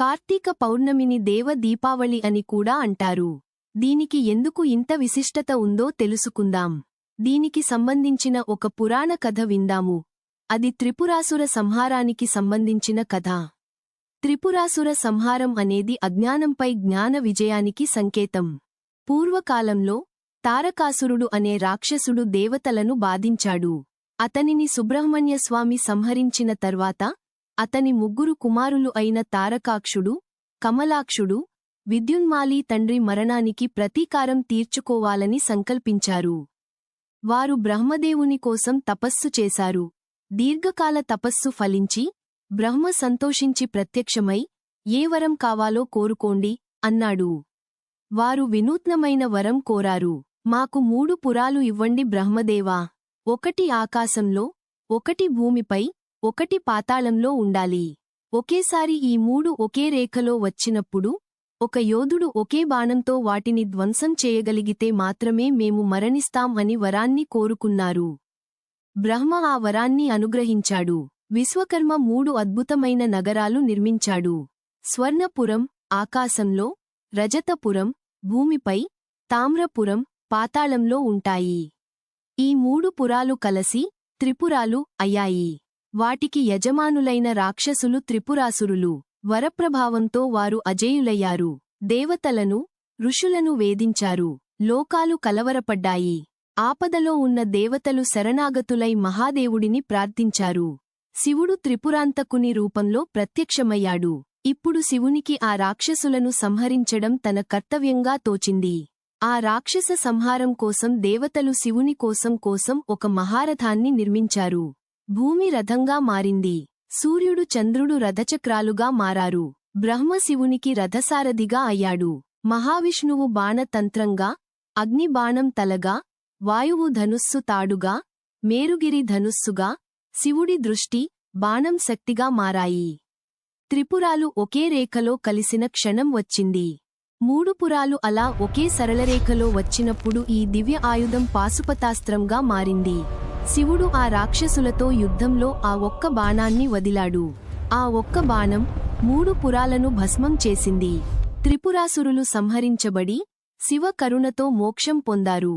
కార్తీక పౌర్ణమిని దేవ దీపావళి అని కూడా అంటారు. దీనికి ఎందుకు ఇంత విశిష్టత ఉందో తెలుసుకుందాం. దీనికి సంబంధించిన ఒక పురాణ కథ విందాము. అది త్రిపురాసుర సంహారానికి సంబంధించిన కథ. త్రిపురాసుర సంహారం అనేది అజ్ఞానంపై జ్ఞాన విజయానికి సంకేతం. పూర్వకాలంలో తారకాసురుడు అనే రాక్షసుడు దేవతలను బాధించాడు. అతనిని సుబ్రహ్మణ్యస్వామి సంహరించిన తర్వాత అతని ముగ్గురు కుమారులు అయిన తారకాక్షుడు కమలాక్షుడు విద్యున్మాలి తండ్రి మరణానికి ప్రతీకారం తీర్చుకోవాలని సంకల్పించారు. వారు బ్రహ్మదేవుని కోసం తపస్సు చేశారు. దీర్ఘకాల తపస్సు ఫలించి బ్రహ్మ సంతోషించి ప్రత్యక్షమై ఏ వరం కావాలో కోరుకోండి అన్నాడు. వారు వినూత్నమైన వరం కోరారు. మాకు మూడు పురాలు ఇవ్వండి బ్రహ్మదేవా. ఒకటి ఆకాశంలో ఒకటి భూమిపై ఒకటి పాతాళంలో ఉండాలి. ఒకేసారి ఈ మూడు ఒకే రేఖలో వచ్చినప్పుడు ఒక యోధుడు ఒకే బాణంతో వాటిని ధ్వంసం చేయగలిగితే మాత్రమే మేము మరణిస్తాం అని వరాన్ని కోరుకున్నారు. బ్రహ్మ ఆ వరాన్ని అనుగ్రహించాడు. విశ్వకర్మ మూడు అద్భుతమైన నగరాలు నిర్మించాడు. స్వర్ణపురం ఆకాశంలో రజతపురం భూమిపై తామ్రపురం పాతాళంలో ఉంటాయి. ఈ మూడు పురాలు కలసి త్రిపురాలు అయ్యాయి. వాటికి యజమానులైన రాక్షసులు త్రిపురాసురులు. వరప్రభావంతో వారు అజేయులయ్యారు. దేవతలను ఋషులను వేధించారు. లోకాలు కలవరపడ్డాయి. ఆపదలో ఉన్న దేవతలు శరణాగతులై మహాదేవుడిని ప్రార్థించారు. శివుడు త్రిపురాంతకుని రూపంలో ప్రత్యక్షమయ్యాడు. ఇప్పుడు శివునికి ఆ రాక్షసులను సంహరించడం తన కర్తవ్యంగా తోచింది. ఆ రాక్షస సంహారం కోసం దేవతలు శివుని కోసం కోసం ఒక మహారథాన్ని నిర్మించారు. భూమి రథంగా మారింది. సూర్యుడు చంద్రుడు రథచక్రాలుగా మారారు. బ్రహ్మ శివునికి రథసారథిగా అయ్యాడు. మహావిష్ణువు బాణతంత్రంగా అగ్ని బాణం తలగా వాయువు ధనుస్సు తాడుగా మేరుగిరి ధనుస్సుగా శివుడి దృష్టి బాణం శక్తిగా మారాయి. త్రిపురాలు ఒకే రేఖలో కలిసిన క్షణం వచ్చింది. మూడు పురాలు అలా ఒకే సరళరేఖలో వచ్చినప్పుడు ఈ దివ్య ఆయుధం పాశుపతాస్త్రంగా మారింది. శివుడు ఆ రాక్షసులతో యుద్ధంలో ఆ ఒక్క బాణాన్ని వదిలాడు. ఆ ఒక్క బాణం మూడు పురాలను భస్మం చేసింది. త్రిపురాసురులు సంహరించబడి శివ కరుణతో మోక్షం పొందారు.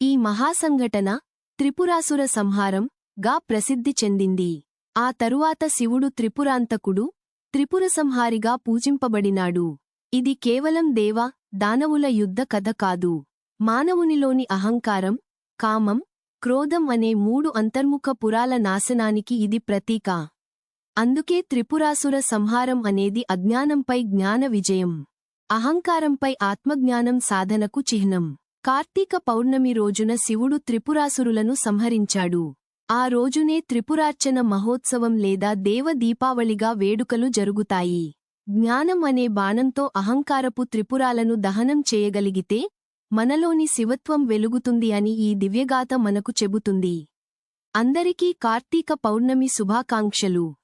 ఈ మహాసంఘటన త్రిపురాసుర సంహారం గా ప్రసిద్ధి చెందింది. ఆ తరువాత శివుడు త్రిపురాంతకుడు త్రిపురసంహారిగా పూజింపబడినాడు. ఇది కేవలం దేవ దానవుల యుద్ధ కథ కాదు. మానవునిలోని అహంకారం కామం క్రోధం అనే మూడు అంతర్ముఖ పురాల నాశనానికి ఇది ప్రతీక. అందుకే త్రిపురాసుర సంహారం అనేది అజ్ఞానంపై జ్ఞాన విజయం. అహంకారంపై ఆత్మజ్ఞానం సాధనకు చిహ్నం. కార్తీక పౌర్ణమి రోజున శివుడు త్రిపురాసురులను సంహరించాడు. ఆ రోజునే త్రిపురార్చన మహోత్సవం లేదా దేవ దీపావళిగా వేడుకలు జరుగుతాయి. జ్ఞానం అనే బాణంతో అహంకారపు త్రిపురాలను దహనం చేయగలిగితే మనలోని శివత్వం వెలుగుతుంది అని ఈ దివ్యగాథ మనకు చెబుతుంది. అందరికీ కార్తీక పౌర్ణమి శుభాకాంక్షలు.